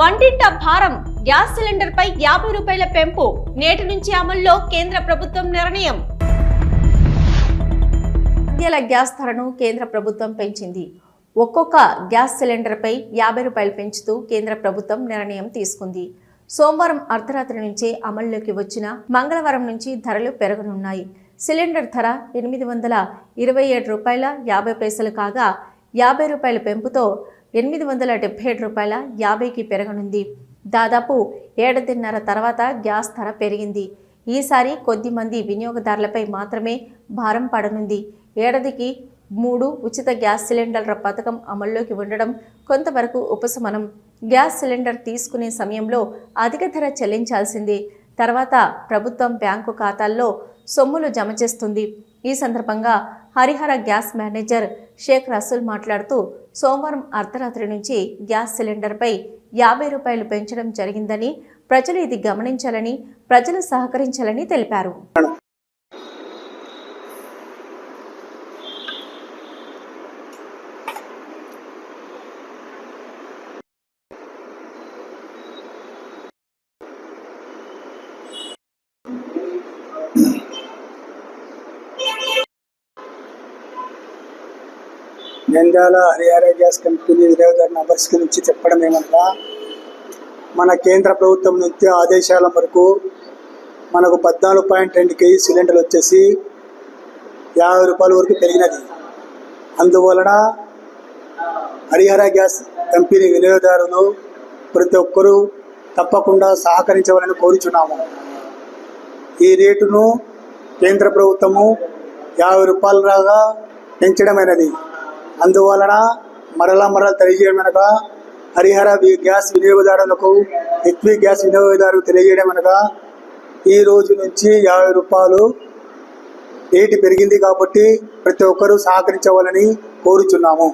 వంటింట భారం gas cylinder పై యాభై రూపాయల పెంపు నేటి నుంచి అమల్లో కేంద్ర ప్రభుత్వం నిర్ణయం. మధ్యల గ్యాస్ ధరను కేంద్ర ప్రభుత్వం పెంచింది. ఒక్కొక్క గ్యాస్ సిలిండర్పై యాభై రూపాయలు పెంచుతూ కేంద్ర ప్రభుత్వం నిర్ణయం తీసుకుంది. సోమవారం అర్ధరాత్రి నుంచే అమల్లోకి వచ్చిన మంగళవారం నుంచి ధరలు పెరగనున్నాయి. సిలిండర్ ధర ఎనిమిది వందల ఇరవై ఏడు రూపాయల యాభై పైసలు కాగా యాభై రూపాయల పెంపుతో ఎనిమిది వందల డెబ్బై ఏడు రూపాయల యాభైకి పెరగనుంది. దాదాపు ఏడాదిన్నర తర్వాత గ్యాస్ ధర పెరిగింది. ఈసారి కొద్ది మంది వినియోగదారులపై మాత్రమే భారం పడనుంది. ఏడాదికి మూడు ఉచిత గ్యాస్ సిలిండర్ల పథకం అమల్లోకి ఉండడం కొంతవరకు ఉపశమనం. గ్యాస్ సిలిండర్ తీసుకునే సమయంలో అధిక ధర చెల్లించాల్సిందే. తర్వాత ప్రభుత్వం బ్యాంకు ఖాతాల్లో సొమ్ములు జమ చేస్తుంది. ఈ సందర్భంగా హరిహర గ్యాస్ మేనేజర్ షేక్ రసూల్ మాట్లాడుతూ సోమవారం అర్ధరాత్రి నుంచి గ్యాస్ సిలిండర్పై యాభై రూపాయలు పెంచడం జరిగిందని ప్రజలు ఇది గమనించాలని ప్రజలు సహకరించాలని తెలిపారు. నంద్యాల హరియారా గ్యాస్ కంపెనీ వినియోగదారుని అపరిష్కరించి చెప్పడం ఏమనగా మన కేంద్ర ప్రభుత్వం నుంచి ఆదేశాల వరకు మనకు పద్నాలుగు పాయింట్ రెండు కేజీ సిలిండర్లు వచ్చేసి యాభై రూపాయల వరకు పెరిగినది. అందువలన హరిహర గ్యాస్ కంపెనీ వినియోగదారులు ప్రతి ఒక్కరూ తప్పకుండా సహకరించవాలని కోరుచున్నాము. ఈ రేటును కేంద్ర ప్రభుత్వము యాభై రూపాయలలాగా పెంచడమైనది. అందువలన మరలా మరలా తెలియజేయమనగా హరిహర గ్యాస్ వినియోగదారులకు హెచ్పి గ్యాస్ వినియోగదారులకు తెలియజేయడమనగా ఈ రోజు నుంచి యాభై రూపాయలు రేటు పెరిగింది కాబట్టి ప్రతి ఒక్కరూ సహకరించవాలని కోరుచున్నాము.